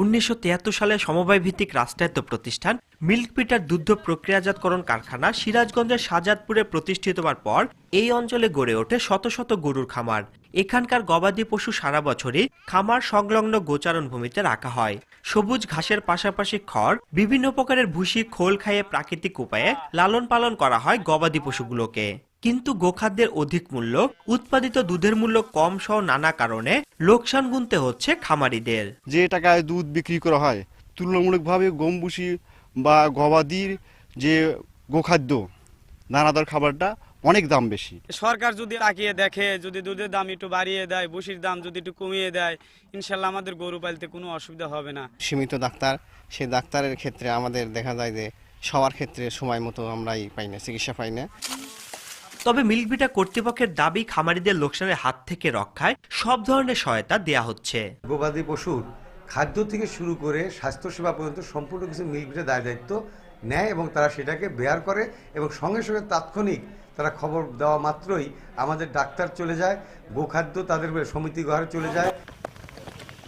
উনিশশো তিয়াত্তর সালে সমবায় ভিত্তিক রাষ্ট্রায়ত্ত প্রতিষ্ঠান মিল্ক পিটার দুগ্ধ প্রক্রিয়াজাতকরণ কারখানা সিরাজগঞ্জের সাজাদপুরে প্রতিষ্ঠিত হওয়ার পর এই অঞ্চলে গড়ে ওঠে শত শত গরুর খামার। এখানকার গবাদি পশু সারা বছরই খামার সংলগ্ন গোচারণ ভূমিতে রাখা হয়। সবুজ ঘাসের পাশাপাশি খড়, বিভিন্ন প্রকারের ভুসি, খোল খাইয়ে প্রাকৃতিক উপায়ে লালন পালন করা হয় গবাদি পশুগুলোকে। কিন্তু গোখাদ্যের অধিক মূল্য উৎপাদিত দুধের মূল্য কম সহ নানা কারণে লোকসান গুনতে হচ্ছে খামারিদের। যে টাকায় দুধ বিক্রি করা হয় তুলনামূলকভাবে গম ভুসি বা গবাদির যে গোখাদ্য দানাদার খাবারটা অনেক দাম বেশি। সরকার যদি তাকিয়ে দেখে যদি দুধের দাম একটু বাড়িয়ে দেয় ভুসির দাম যদি একটু কমিয়ে দেয় ইনশাল্লাহ আমাদের গরু পালতে কোনো অসুবিধা হবে না। সীমিত ডাক্তার সেই ডাক্তারের ক্ষেত্রে আমাদের দেখা যায় যে সবার ক্ষেত্রে সময় মতো আমরাই পাই না চিকিৎসা পাই না। তবে মিল্কভিটা কর্তৃপক্ষের দাবি খামারিদের লোকসানের হাত থেকে রক্ষায় সব ধরনের সহায়তা দেয়া হচ্ছে। গবাদি পশুর খাদ্য থেকে শুরু করে স্বাস্থ্যসেবা পর্যন্ত সম্পূর্ণ কিছু মিল্কভিটা দায় দায়িত্ব নেয় এবং তারা সেটাকে বেয়ার করে এবং সঙ্গে সঙ্গে তাৎক্ষণিক তারা খবর দেওয়া মাত্রই আমাদের ডাক্তার চলে যায়, গোখাদ্য তাদের সমিতি ঘরে চলে যায়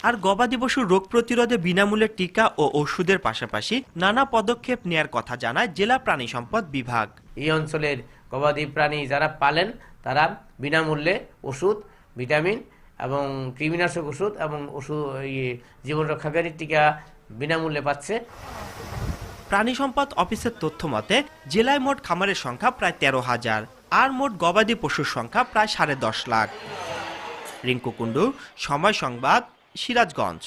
আর গবাদি পশুর রোগ প্রতিরোধে বিনামূল্যে টিকা ও ওষুধের পাশাপাশি নানা পদক্ষেপ নেয়ার কথা জানায় জেলা প্রাণী সম্পদ বিভাগ। এই অঞ্চলের গবাদি প্রাণী যারা পালেন তারা বিনামূল্যে ওষুধ ভিটামিন এবং কৃমিনাশক ওষুধ এবং ওষুধ ইয়ে জীবন রক্ষাকারী টিকা বিনামূল্যে পাচ্ছে। প্রাণী সম্পদ অফিসের তথ্য মতে জেলায় মোট খামারের সংখ্যা প্রায় তেরো হাজার আর মোট গবাদি পশুর সংখ্যা প্রায় সাড়ে দশ লাখ। রিঙ্কু কুণ্ডু সময় সংবাদ সিরাজগঞ্জ।